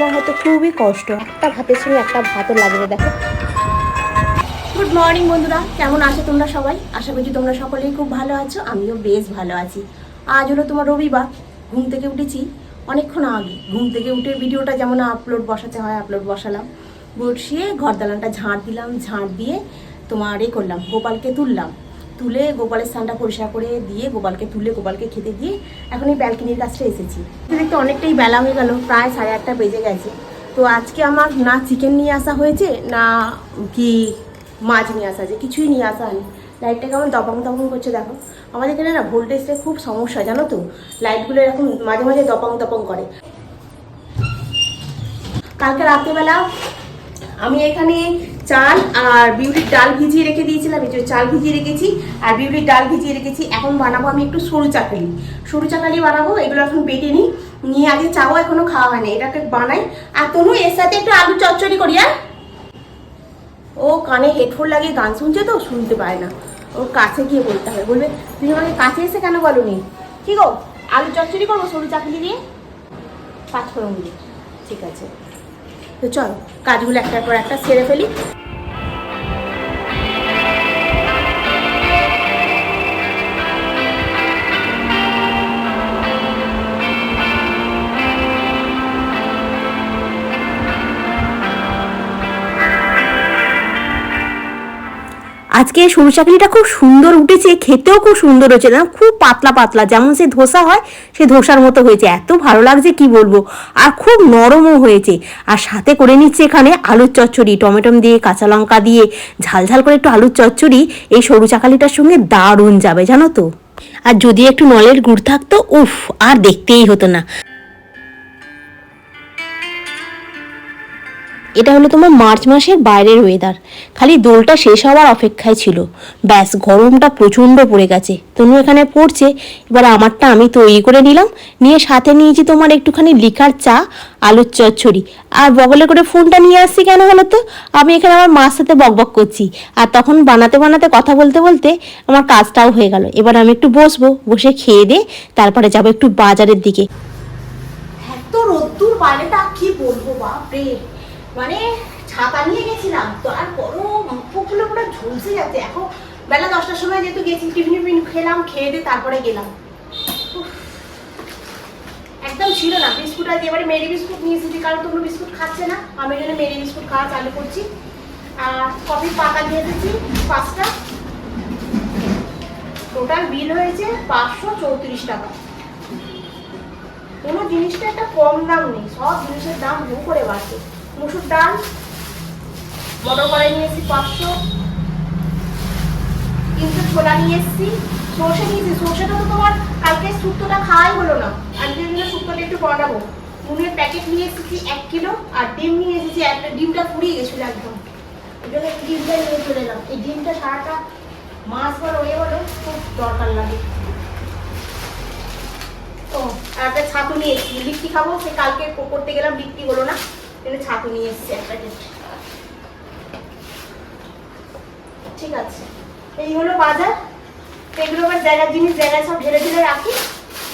আমার হয়তো খুবই কষ্ট। একটা ভাতের সঙ্গে একটা ভাতও লাগবে, দেখো। গুড মর্নিং বন্ধুরা। কেমন আছো তোমরা সবাই? আশা করছি তোমরা সকলেই খুব ভালো আছো, আমিও বেশ ভালো আছি। আজ হলো তোমার রবিবার, ঘুম থেকে উঠেছি অনেকক্ষণ আগে। ঘুম থেকে উঠে ভিডিওটা যেমন আপলোড বসাতে হয় আপলোড বসালাম। বসিয়ে ঘর দালানটা ঝাড় দিলাম, ঝাঁট দিয়ে তোমার এ করলাম, গোপালকে তুললাম। তুলে গোপালের স্থানটা পরিষ্কার করে দিয়ে গোপালকে তুলে গোপালকে খেতে দিয়ে এখন এই ব্যালকনির কাছটা এসেছি। দেখতে অনেকটাই বেলা হয়ে গেল, প্রায় সাড়ে আটটা বেজে গেছে। তো আজকে আমার না চিকেন নিয়ে আসা হয়েছে, না কি মাছ নিয়ে আসা হয়েছে, কিছুই নিয়ে আসা হয়নি। লাইটটা কেমন দপং দপং করছে দেখো। আমাদের এখানে না ভোল্টেজটা খুব সমস্যা, জানো তো? লাইটগুলো এরকম মাঝে মাঝে দপং দপং করে। কালকে রাত্রেবেলা আমি এখানে চাল আর বিউলির ডাল ভিজিয়ে রেখে দিয়েছিলাম, এই চাল ভিজিয়ে রেখেছি আর বিউলির ডাল ভিজিয়ে রেখেছি। এখন বানাবো আমি একটু সরু চাকালি। সরু চাকালি বানাবো, এগুলো এখন বেটে নিই। নিয়ে আগে চাও এখনও খাওয়া হয় হয়নি এটাকে বানাই। আর তনু, এর সাথে একটু আলু চচ্চড়ি করি আর ও কানে হেডফোন লাগিয়ে গান শুনছে তো, শুনতে পায় না। ওর কাছে গিয়ে বলতে হবে। বলবে, তুমি আমাকে কাছে এসে কেন বলনি? কি গো, আলু চচ্চড়ি করব সরু চাকলি দিয়ে? পাঁচফোড়ন দিয়ে। ঠিক আছে। তো চল কাজগুলো একটার পর একটা সেরে ফেলি। আজকে সরু চাকরিটা খুব সুন্দর উঠেছে, খেতেও খুব সুন্দর হয়েছে। না খুব পাতলা পাতলা, যেমন সে ধোসা হয়, সে ধোসার মতো হয়েছে। এত ভালো লাগছে, কি বলব? আর খুব নরমও হয়েছে। আর সাথে করে নিচ্ছে এখানে আলুর চচ্চড়ি টমেটো দিয়ে, কাঁচা লঙ্কা দিয়ে, ঝাল ঝাল করে একটু আলুর চচ্চড়ি। এই সরু চাকালিটার সঙ্গে দারুণ যাবে, জানো তো? আর যদি একটু নলের গুড় থাকতো, উফ, আর দেখতেই হতো না। এটা হলো তোমার মার্চ মাসের বাইরের ওয়েদার খালি দোলটা শেষ হওয়ার অপেক্ষায় ছিল। ব্যাস, গরমটা প্রচণ্ড পড়ে গেছে। তনু এখানে পড়ছে। এবার আমারটা আমি তৈরি করে নিলাম। নিয়ে সাথে নিয়েছি তোমার একটুখানি লিকার চা, আলুর চচ্চড়ি। আর বগলে করে ফোনটা নিয়ে আসছি কেন বলো তো? আমি এখানে আমার মার সাথে বকবক করছি। আর তখন বানাতে বানাতে কথা বলতে বলতে আমার কাজটাও হয়ে গেল। এবার আমি একটু বসবো, বসে খেয়ে দিয়ে তারপরে যাব একটু বাজারের দিকে। রোদ্দুর, বাইরেটা কি বলব বাপরে? মানে ছাতা নিয়ে গেছিলাম, তো আর গরম মুখগুলো পুরো ঝলসে যাচ্ছে এখন বেলা দশটার সময় যেহেতু গেছি, টিফিন টিফিন খেলাম, খেয়ে দিয়ে তারপরে গেলাম। একদম ছিল না। বিস্কুট আজ এবারে মেরি বিস্কুট নিয়ে এসেছি, কারণ তোমরা বিস্কুট খাচ্ছে না। আমি এখানে মেরি বিস্কুট খাওয়া চালু করছি। আর কফি পাতা দিয়ে দিচ্ছি পাঁচটা। টোটাল বিল হয়েছে পাঁচশো চৌত্রিশ টাকা। কোনো জিনিসটা একটা কম দাম নেই, সব জিনিসের দাম হু করে বাড়ছে। মুসুর ডাল মটর কড়াই নিয়ে এসেছি পাঁচশো তিনশো ছোলা নিয়ে এসেছি। সর্ষে নিয়েছি, সর্ষেটা তো তোমার কালকে শুক্তোটা খাওয়াই হলো না। আজকের জন্য শুক্তোটা একটু বানাবো। নুনের প্যাকেট নিয়ে এসেছি এক কিলো, আর ডিম নিয়ে এসেছি একটা, ডিমটা ফুরিয়ে গেছিল একদম। এই জন্য ডিমটা নিয়ে চলে এলাম। এই ডিমটা সারাটা মাছ বলো এ বলো খুব দরকার লাগে। ও, আর একটা ছাতু নিয়ে এসেছি। লিট্টি খাব, সে কালকে করতে গেলাম, লিট্টি হলো না। এখানে ছাতু নিয়ে এসেছি এক প্যাকেট ঠিক আছে। এই হলো বাজার। এগুলো আবার জায়গার জিনিস, জায়গায় সব ঢেলে ঢেলে রাখি।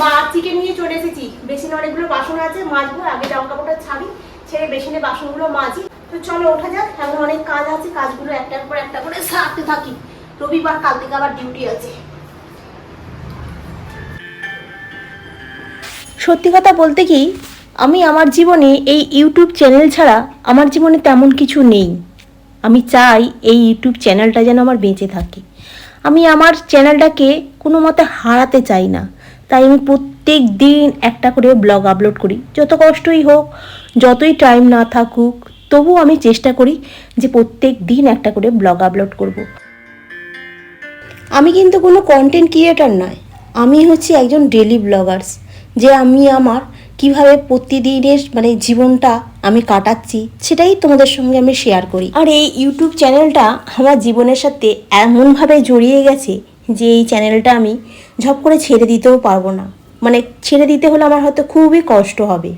মা চিকেন নিয়ে চলে এসেছি। বেসিনে অনেকগুলো বাসন আছে, মাজবো। আগে জামা কাপড়টা ছাড়ি, ছেড়ে বেসিনে বাসনগুলো মাজি। তো চলো ওঠা যাক, এমন অনেক কাজ আছে, কাজগুলো একটার পর একটা করে সারতে থাকি। রবিবার কাল থেকে আবার ডিউটি আছে। সত্যি কথা বলতে কি আমি আমার জীবনে এই ইউটিউব চ্যানেল ছাড়া আমার জীবনে তেমন কিছু নেই। আমি চাই এই ইউটিউব চ্যানেলটা যেন আমার বেঁচে থাকে। আমি আমার চ্যানেলটাকে কোনো মতে হারাতে চাই না। তাই আমি প্রত্যেক দিন একটা করে ব্লগ আপলোড করি। যত কষ্টই হোক, যতই টাইম না থাকুক, তবুও আমি চেষ্টা করি যে প্রত্যেক দিন একটা করে ব্লগ আপলোড করব। আমি কিন্তু কোনো কন্টেন্ট ক্রিয়েটার নয়। আমি হচ্ছি একজন ডেলি ব্লগার্স যে আমি আমার কীভাবে প্রতিদিনের মানে জীবনটা আমি কাটাচ্ছি, সেটাই তোমাদের সঙ্গে আমি শেয়ার করি। আর এই ইউটিউব চ্যানেলটা আমার জীবনের সাথে এমনভাবে জড়িয়ে গেছে যে এই চ্যানেলটা আমি ঝপ করে ছেড়ে দিতেও পারব না। মানে ছেড়ে দিতে হলে আমার হয়তো খুবই কষ্ট হবে।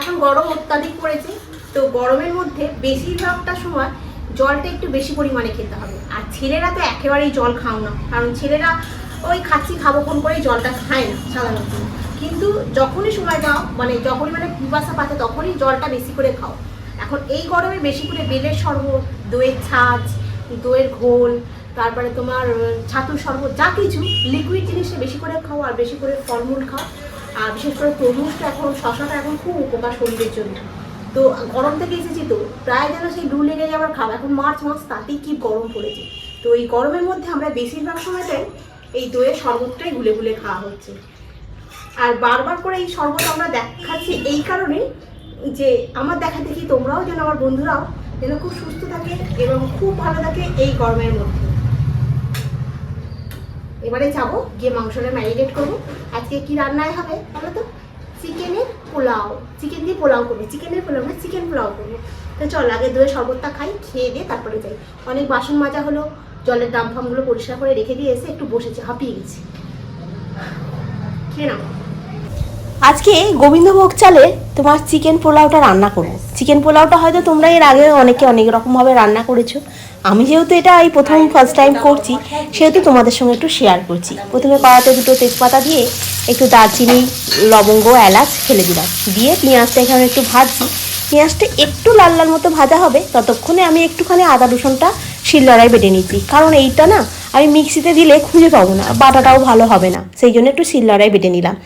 এখন গরম অত্যাধিক পড়েছে, তো গরমের মধ্যে বেশিরভাগটা সময় জলটা একটু বেশি পরিমাণে খেতে হবে। আর ছেলেরা তো একেবারেই জল খাও না, কারণ ছেলেরা ওই খাচ্ছি খাব ফোন করে জলটা খায় না সাধারণত। কিন্তু যখনই সময় দাও মানে যখনই মানে পিপাসা পাতে তখনই জলটা বেশি করে খাও। এখন এই গরমে বেশি করে বেলের শরবত, দইয়ের ছাঁচ, দইয়ের ঘোল, তারপরে তোমার ছাতুর শরবত, যা কিছু লিকুইড জিনিসটা বেশি করে খাও আর বেশি করে ফলমূল খাও। আর বিশেষ করে তরমুজটা এখন, শশাটা এখন খুব উপকার শরীরের জন্য। তো গরম থেকে এসেছি তো, প্রায় যেন সেই লু লেগে যাওয়ার খাওয়া এখন মার্চ মাস, তাতেই কি গরম পড়েছে। তো এই গরমের মধ্যে আমরা বেশিরভাগ সময়টাই এই দইয়ের শরবতটাই গুলে গুলে খাওয়া হচ্ছে। আর বারবার করে এই শরবত আমরা দেখাচ্ছি এই কারণেই যে আমার দেখা দেখি তোমরাও যেন আমার বন্ধুরাও যেন খুব সুস্থ থাকে এবং খুব ভালো থাকে এই গরমের মধ্যে। এবারে যাব, গিয়ে মাংসটা ম্যারিনেট করব। আজকে কি রান্নায় হবে বলো তো? চিকেনের পোলাও। চিকেন দিয়ে পোলাও করব। চিকেনের পোলাও না চিকেন পোলাও করব। তো চল, আগে দই শরবতটা খাই, খেয়ে দিয়ে তারপরে যাই। অনেক বাসন মাজা হলো, জলের ডাম ফামগুলো পরিষ্কার করে রেখে দিয়ে এসে একটু বসেছি, হাঁপিয়ে গেছি। খেয়ে নাও। আজকে গোবিন্দভোগ চালে তোমার চিকেন পোলাওটা রান্না করব। চিকেন পোলাওটা হয়তো তোমরা এর আগে অনেকে অনেক রকমভাবে রান্না করেছ। আমি যেহেতু এটা এই প্রথম ফার্স্ট টাইম করছি, সেহেতু তোমাদের সঙ্গে একটু শেয়ার করছি। প্রথমে কড়াতে দুটো তেজপাতা দিয়ে একটু দারচিনি, লবঙ্গ, এলাচ ফেলে দিলাম। দিয়ে পেঁয়াজটা এখানে একটু ভাজছি। পেঁয়াজটা একটু লাল লাল মতো ভাজা হবে, ততক্ষণে আমি একটুখানি আদা রসুনটা শিলনোড়ায় বেটে নিচ্ছি। কারণ এইটা না, আমি মিক্সিতে দিলে খুঁজে পাবো না, বাটাটাও ভালো হবে না। সেই জন্য একটু শিলনোড়ায় বেটে নিলাম।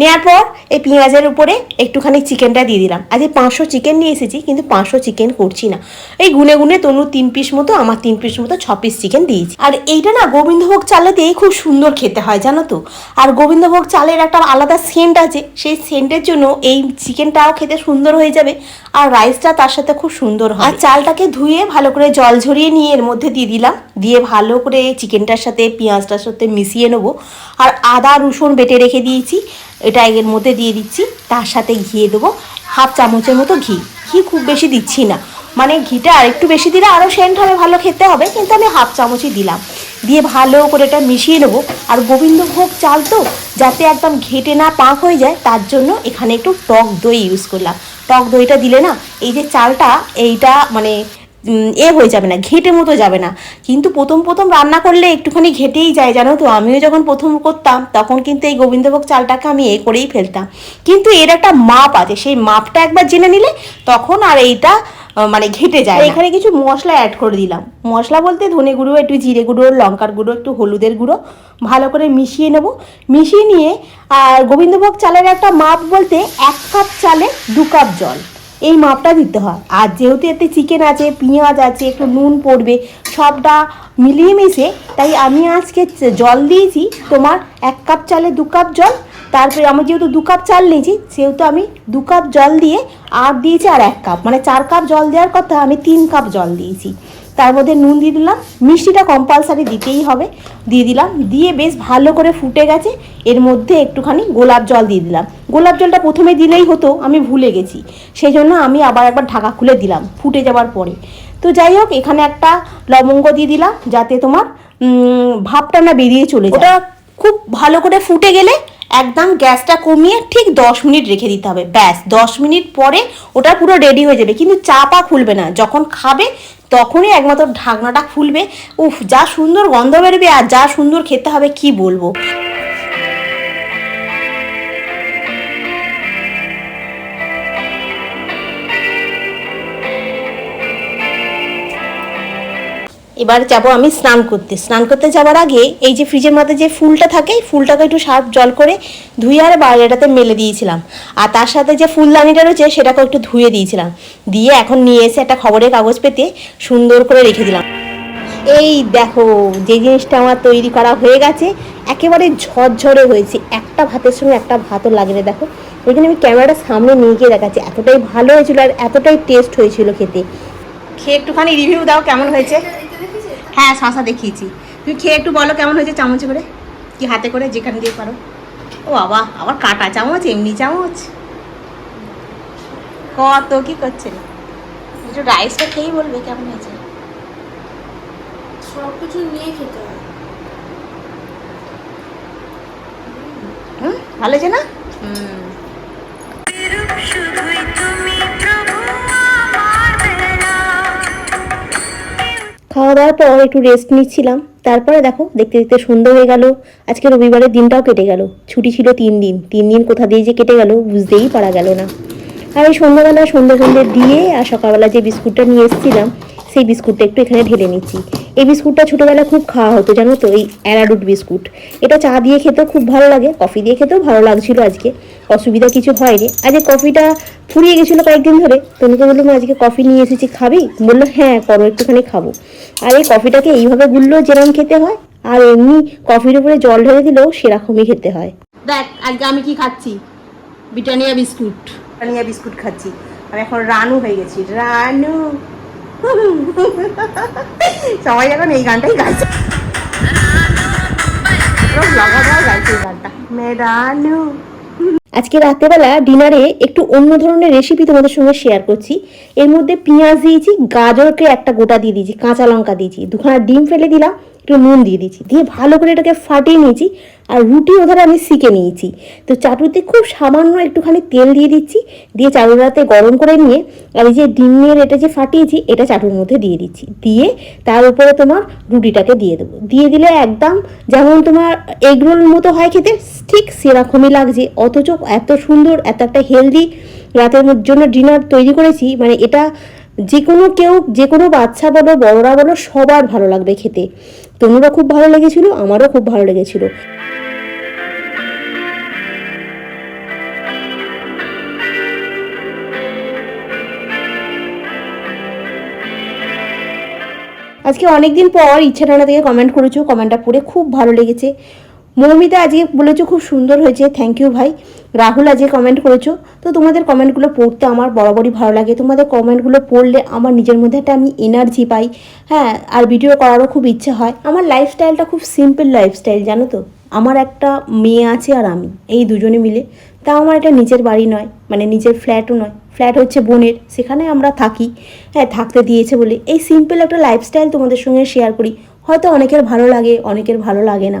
নেওয়ার পর এই পেঁয়াজের উপরে একটুখানি চিকেনটা দিয়ে দিলাম। আজকে পাঁচশো চিকেন নিয়ে এসেছি, কিন্তু পাঁচশো চিকেন করছি না। এই গুনে গুনে তনু তিন পিস মতো, আমার তিন পিস মতো ছ পিস চিকেন দিয়েছি। আর এইটা না গোবিন্দভোগ চালেতেই খুব সুন্দর খেতে হয়, জানো তো? আর গোবিন্দভোগ চালের একটা আলাদা সেন্ট আছে, সেই সেন্টের জন্য এই চিকেনটাও খেতে সুন্দর হয়ে যাবে, আর রাইসটা তার সাথে খুব সুন্দর হয় আর চালটাকে ধুয়ে ভালো করে জল ঝরিয়ে নিয়ে এর মধ্যে দিয়ে দিলাম, দিয়ে ভালো করে চিকেনটার সাথে, পেঁয়াজটার সাথে মিশিয়ে নেব। আর আদা, রসুন বেটে রেখে দিয়েছি এটা এর মধ্যে দিয়ে দিচ্ছি। তার সাথে ঘিয়ে দেবো হাফ চামচের মতো ঘি। ঘি খুব বেশি দিচ্ছি না। মানে ঘিটা আর একটু বেশি দিলে আরও সেন্ট হবে, ভালো খেতে হবে। কিন্তু আমি হাফ চামচই দিলাম। দিয়ে ভালো করে এটা মিশিয়ে নেব। আর গোবিন্দভোগ চাল তো যাতে একদম ঘেটে না পাক হয়ে যায়, তার জন্য এখানে একটু টক দই ইউজ করলাম। টক দইটা দিলে না, এই যে চালটা, এইটা মানে এ হয়ে যাবে না, ঘেটে মতো যাবে না। কিন্তু প্রথম প্রথম রান্না করলে একটুখানি ঘেটেই যায়, জানো তো? আমিও যখন প্রথম করতাম, তখন কিন্তু এই গোবিন্দভোগ চালটাকে আমি এ করেই ফেলতাম। কিন্তু এর একটা মাপ আছে, সেই মাপটা একবার জেনে নিলে তখন আর এইটা মানে ঘেটে যায় এখানে কিছু মশলা অ্যাড করে দিলাম। মশলা বলতে ধনে গুঁড়ো, একটু জিরে গুঁড়ো, লঙ্কার গুঁড়ো, একটু হলুদের গুঁড়ো, ভালো করে মিশিয়ে নেব। মিশিয়ে নিয়ে, আর গোবিন্দভোগ চালের একটা মাপ বলতে এক কাপ চালে দু কাপ জল। এই মাপটা দিতে হয়। আর যেহেতু এতে চিকেন আছে, পেঁয়াজ আছে, একটু নুন পড়বে, সবটা মিলিয়ে মিশে তাই আমি আজকে জল দিয়েছি তোমার এক কাপ চালে দু কাপ জল। তারপরে আমি যেহেতু দু কাপ চাল নিয়েছি, সেহেতু আমি দু কাপ জল দিয়ে আর দিয়েছি আর এক কাপ। মানে চার কাপ জল দেওয়ার কথা আমি তিন কাপ জল দিয়েছি। তার মধ্যে নুন দিয়ে দিলাম। মিষ্টিটা কম্পালসারি দিতেই হবে। দিয়ে দিলাম। দিয়ে বেশ ভালো করে ফুটে গেছে। এর মধ্যে একটুখানি গোলাপ জল দিয়ে দিলাম। গোলাপ জলটা প্রথমে দিলেই হতো, আমি ভুলে গেছি। সেই জন্য আমি আবার একবার ঢাকা খুলে দিলাম, ফুটে যাওয়ার পরে। তো যাই হোক, এখানে একটা লবঙ্গ দিয়ে দিলাম, যাতে তোমার ভাবটা না বেরিয়ে চলে যায়। ওটা খুব ভালো করে ফুটে গেলে একদম গ্যাসটা কমিয়ে ঠিক দশ মিনিট রেখে দিতে হবে। ব্যাস, দশ মিনিট পরে ওটা পুরো রেডি হয়ে যাবে। কিন্তু চাপা খুলবে না। যখন খাবে তখনই একমাত্র ঢাকনাটা খুলবে। উফ, যা সুন্দর গন্ধ বেরবে আর যা সুন্দর খেতে হবে, কি বলব? এবার যাব আমি স্নান করতে। স্নান করতে যাওয়ার আগে এই যে ফ্রিজের মধ্যে যে ফুলটা থাকে ফুলটাকে একটু সার্ফ জল করে ধুয়ে আর বাইরেটাতে মেলে দিয়েছিলাম। আর তার সাথে যে ফুলদানিটা রয়েছে, সেটাকেও একটু ধুয়ে দিয়েছিলাম। দিয়ে এখন নিয়ে এসে একটা খবরের কাগজ পেতে সুন্দর করে রেখে দিলাম। এই দেখো, যে জিনিসটা আমার তৈরি করা হয়ে গেছে, একেবারে ঝরঝরে হয়েছে। একটা ভাতের সঙ্গে একটা ভাতও লাগে না, দেখো। ওইখানে আমি ক্যামেরাটা সামনে নিয়ে গিয়ে দেখাচ্ছি। এতটাই ভালো হয়েছিল আর এতটাই টেস্ট হয়েছিল খেতে। খেয়ে একটুখানি রিভিউ দাও কেমন হয়েছে। হ্যাঁ শশা দেখিয়েছি। তুমি খেয়ে একটু বলো কেমন হয়েছে চামচে করে? কি হাতে করে যেখানে দিয়ে পারো। ও বাবা আবার কাটা চামচ এমনি চামচ। কত কি করছে? একটু রাইসটা খেয়েই বলবে কেমন হয়েছে। সব কিছু নিয়ে খেতে হুম ভালো হয়েছে না? হুম। খাওয়া দাওয়ার পর একটু রেস্ট নিচ্ছিলাম। তারপরে দেখো, দেখতে দেখতে সন্ধ্যা হয়ে গেল। আজকে রবিবারের দিনটাও কেটে গেল। ছুটি ছিল তিন দিন। তিন দিন কোথা দিয়ে যে কেটে গেল বুঝতেই পারা গেল না। আর এই সন্ধ্যাবেলা সন্ধ্যে সন্ধ্যে দিয়ে আর সকালবেলা যে বিস্কুটটা নিয়ে এসেছিলাম, সেই বিস্কুটটা একটু এখানে ঢেলে নিচ্ছি। এই বিস্কুটটা ছোটোবেলা খুব খাওয়া হতো, জানো তো, এই অ্যারারুট বিস্কুট। এটা চা দিয়ে খেতেও খুব ভালো লাগে, কফি দিয়ে খেতেও ভালো লাগছিল আজকে। অসুবিধা কিছু হয়নি। আজকে কফিটা ফুরিয়ে গেছিল কয়েকদিন ধরে। তনুকে বললাম আজকে কফি নিয়ে এসেছি, খাবি? বলল হ্যাঁ করো, একটুখানি খাব। আর এই কফিটাকে এইভাবে গুললেও যেরকম খেতে হয় আর এমনি কফির উপরে জল ঢেলে দিলেও সেরকমই খেতে হয়। দেখ আজকে আমি কি খাচ্ছি? Britannia biscuit. ব্রিটানিয়া বিস্কুট খাচ্ছি। আমি এখন রানু হয়ে গেছি। রানু। সবাই এখন এই গানটাই গাইছে। গানটা। মে রানু। আজকে রাত্রেবেলা ডিনারে একটু অন্য ধরনের রেসিপি তোমাদের সঙ্গে শেয়ার করছি। এর মধ্যে পেঁয়াজ দিয়েছি, গাজরকে একটা গোটা দিয়ে দিয়েছি, কাঁচা লঙ্কা দিয়েছি, দুখানা ডিম ফেলে দিলাম একটু নুন দিয়ে দিয়েছি। দিয়ে ভালো করে এটাকে ফাটিয়ে নিয়েছি আর রুটি ওধারে আমি শিখে নিয়েছি। তো চাটুতে খুব সামান্য একটুখানি তেল দিয়ে দিচ্ছি। দিয়ে চাটুটাতে গরম করে নিয়ে আর এই যে ডিমের এটা যে ফাটিয়েছি, এটা চাটুর মধ্যে দিয়ে দিচ্ছি। দিয়ে তার উপরে তোমার রুটিটাকে দিয়ে দেবো। দিয়ে দিলে একদম যেমন তোমার এগরোল মতো হয় খেতে, ঠিক সেরকমই লাগছে। অথচ এত সুন্দর, এত একটা হেলদি রাতের জন্য ডিনার তৈরি করেছি। মানে এটা যে কোনো কেউ যে কোনো বাচ্চা বলো, বড়রা বলো, সবার ভালো লাগবে খেতে। তনুরা খুব ভালো লেগেছিল, আমারও খুব ভালো লেগেছিল। আজকে অনেকদিন পর ইচ্ছা থেকে কমেন্ট করেছ কমেন্টটা পড়ে খুব ভালো লেগেছে। মৌমিতা আজকে বলেছ খুব সুন্দর হয়েছে থ্যাংক ইউ ভাই। রাহুল আজকে কমেন্ট করেছ, তো তোমাদের কমেন্টগুলো পড়তে আমার বরাবরই ভালো লাগে। তোমাদের কমেন্টগুলো পড়লে আমার নিজের মধ্যে একটা আমি এনার্জি পাই। হ্যাঁ আর ভিডিও করারও খুব ইচ্ছে হয়। আমার লাইফস্টাইলটা খুব সিম্পল লাইফস্টাইল জানো তো? আমার একটা মেয়ে আছে আর আমি, এই দুজনে মিলে। তা আমার এটা নিজের বাড়ি নয় মানে নিজের ফ্ল্যাটও নয়। ফ্ল্যাট হচ্ছে বোনের, সেখানে আমরা থাকি। হ্যাঁ থাকতে দিয়েছে বলে। এই সিম্পল একটা লাইফস্টাইল তোমাদের সঙ্গে শেয়ার করি। হয়তো অনেকের ভালো লাগে, অনেকের ভালো লাগে না।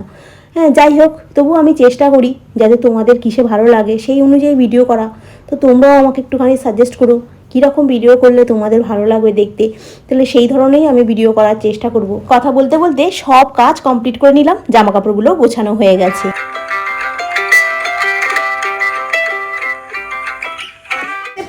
হ্যাঁ যাই হোক তবু আমি চেষ্টা করি যাতে তোমাদের কিসে ভালো লাগে, সেই অনুযায়ী ভিডিও করা। তো তোমরাও আমাকে একটুখানি সাজেস্ট করো, কীরকম ভিডিও করলে তোমাদের ভালো লাগবে দেখতে। তাহলে সেই ধরনেরই আমি ভিডিও করার চেষ্টা করব। কথা বলতে বলতে সব কাজ কমপ্লিট করে নিলাম জামা কাপড়গুলো গোছানো হয়ে গেছে।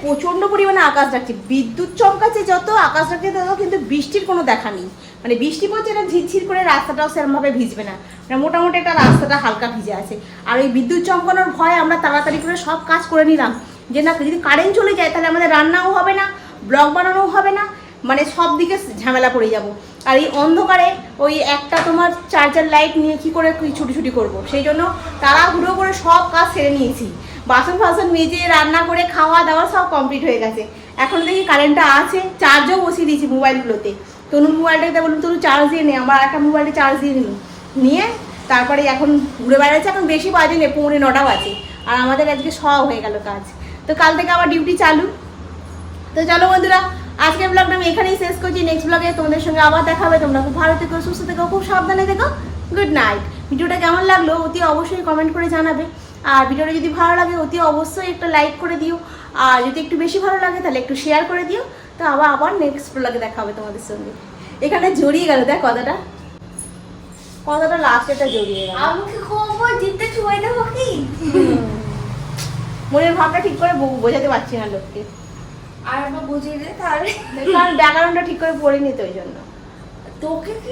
প্রচণ্ড পরিমাণে আকাশ ডাকছে। বিদ্যুৎ চমকাচ্ছে যত, আকাশ ডাকছে তত, কিন্তু বৃষ্টির কোনো দেখা নেই। মানে বৃষ্টি পড়ছে এটা ঝিরঝির করে রাস্তাটাও সেরকমভাবে ভিজবে না। মানে মোটামুটি একটা রাস্তাটা হালকা ভিজে আছে। আর ওই বিদ্যুৎ চমকানোর ভয় আমরা তাড়াতাড়ি করে সব কাজ করে নিলাম। যে না, যদি কারেন্ট চলে যায় তাহলে আমাদের রান্নাও হবে না ব্লগ বানানোও হবে না মানে সব দিকে ঝামেলা পড়ে যাব। আর এই অন্ধকারে ওই একটা তোমার চার্জার লাইট নিয়ে কি করে ছুটি করব? সেই জন্য তারা তাড়াহুড়ো করে সব কাজ সেরে নিয়েছি। বাসন ফাসন মেজে, রান্না করে, খাওয়া দাওয়া সব কমপ্লিট হয়ে গেছে। এখন দেখি কারেন্টটা আছে চার্জও বসিয়ে দিয়েছি মোবাইলগুলোতে তনুর মোবাইলটাতে বলুন তনু চার্জ দিয়ে নে, আমার একটা মোবাইলে চার্জ দিয়ে নিল নিয়ে তারপরে এখন ঘুরে বেড়াচ্ছে, এখন বেশি বাজে নেই, পৌনে নটা বাজে। আর আমাদের আজকে সব হয়ে গেল কাজ। তো কাল থেকে আবার ডিউটি চালু। তো চলো বন্ধুরা, আজকের ব্লগটা আমি এখানেই শেষ করছি। নেক্সট ব্লগে তোমাদের সঙ্গে আবার দেখা হবে। তোমরা খুব ভালো থেকো, সুস্থ থেকো, খুব সাবধানে থেকো। গুড নাইট ভিডিওটা কেমন লাগল অতি অবশ্যই কমেন্ট করে জানাবে। আর ভিডিওটা যদি ভালো লাগে, অতি অবশ্যই একটা লাইক করে দিও। আর যদি একটু বেশি ভালো লাগে তাহলে একটু শেয়ার করে দিও তো আবার আবার নেক্সট ব্লগে দেখা হবে তোমাদের সঙ্গে এখানে জড়িয়ে গেল দেখ কথাটা কথাটা লাস্টেটা জড়িয়ে গেল আমাকে খবর দিতে ছুঁয়ে দেবো কি মনের ভাবটা ঠিক করে বোঝাতে পারছি না লোককে আর বুঝিয়ে দে তাহলে কারণ ব্যাকরণটা ঠিক করে পড়িনি তো ওই জন্য তোকে কি